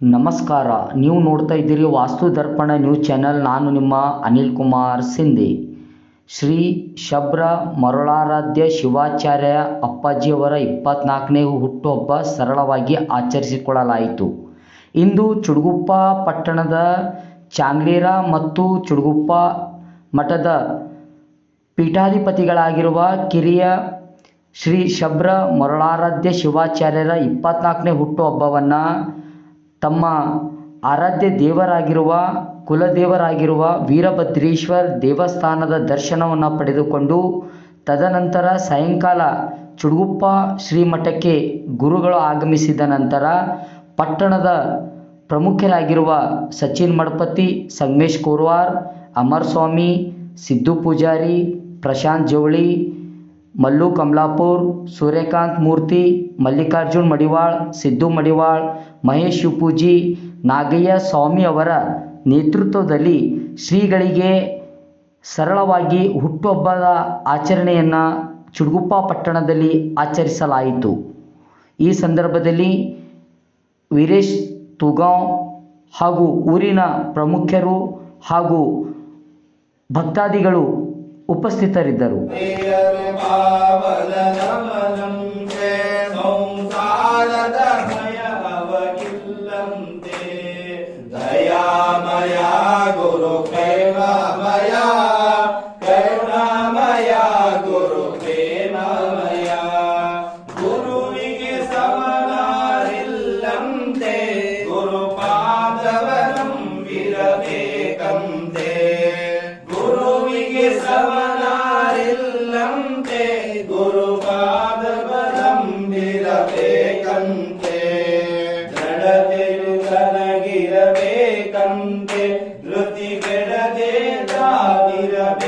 ನಮಸ್ಕಾರ. ನೀವು ನೋಡ್ತಾ ಇದ್ದೀರಿ ವಾಸ್ತು ದರ್ಪಣ ನ್ಯೂಸ್ ಚಾನೆಲ್. ನಾನು ನಿಮ್ಮ ಅನಿಲ್ ಕುಮಾರ್ ಸಿಂಧಿ. ಶ್ರೀ ಶಬ್ರ ಮರುಳಾರಾಧ್ಯ ಶಿವಾಚಾರ್ಯ ಅಪ್ಪಾಜಿಯವರ ಇಪ್ಪತ್ನಾಲ್ಕನೇ ಹುಟ್ಟುಹಬ್ಬ ಸರಳವಾಗಿ ಆಚರಿಸಿಕೊಳ್ಳಲಾಯಿತು. ಇಂದು ಚುಡುಗುಪ್ಪ ಪಟ್ಟಣದ ಚಾಂಗ್ಲೀರ ಮತ್ತು ಚುಡುಗುಪ್ಪ ಮಠದ ಪೀಠಾಧಿಪತಿಗಳಾಗಿರುವ ಕಿರಿಯ ಶ್ರೀ ಶಬ್ರ ಮರುಳಾರಾಧ್ಯ ಶಿವಾಚಾರ್ಯರ ಇಪ್ಪತ್ನಾಲ್ಕನೇ ಹುಟ್ಟುಹಬ್ಬವನ್ನು ತಮ್ಮ ಆರಾಧ್ಯ ದೇವರಾಗಿರುವ, ಕುಲದೇವರಾಗಿರುವ ವೀರಭದ್ರೇಶ್ವರ ದೇವಸ್ಥಾನದ ದರ್ಶನವನ್ನು ಪಡೆದುಕೊಂಡು ತದನಂತರ ಸಾಯಂಕಾಲ ಚುಡುಗುಪ್ಪ ಶ್ರೀಮಠಕ್ಕೆ ಗುರುಗಳು ಆಗಮಿಸಿದ ನಂತರ ಪಟ್ಟಣದ ಪ್ರಮುಖರಾಗಿರುವ ಸಚಿನ್ ಮಡಪತಿ, ಸಂಗಮೇಶ್ ಕೋರ್ವಾರ್ ಅಮರ್ ಸ್ವಾಮಿ ಸಿದ್ದು ಪೂಜಾರಿ, ಪ್ರಶಾಂತ್ ಜವಳಿ ಮಲ್ಲು ಕಮಲಾಪುರ್, ಸೂರ್ಯಕಾಂತ್ ಮೂರ್ತಿ, ಮಲ್ಲಿಕಾರ್ಜುನ್ ಮಡಿವಾಳ್, ಸಿದ್ದು ಮಡಿವಾಳ್, ಮಹೇಶ್ ಶಿವಪೂಜಿ ನಾಗಯ್ಯ ಸ್ವಾಮಿ ಅವರ ನೇತೃತ್ವದಲ್ಲಿ ಶ್ರೀಗಳಿಗೆ ಸರಳವಾಗಿ ಹುಟ್ಟುಹಬ್ಬದ ಆಚರಣೆಯನ್ನು ಚುಡುಗುಪ್ಪ ಪಟ್ಟಣದಲ್ಲಿ ಆಚರಿಸಲಾಯಿತು. ಈ ಸಂದರ್ಭದಲ್ಲಿ ವೀರೇಶ್ ತುಗಾಂವ್ ಹಾಗೂ ಊರಿನ ಪ್ರಮುಖರು ಹಾಗೂ ಭಕ್ತಾದಿಗಳು ಉಪಸ್ಥಿತರಿದ್ದರು. ಧೃತಿ ಕೆಡದೆ ತಾಗಿರಬೇಕಂತೆ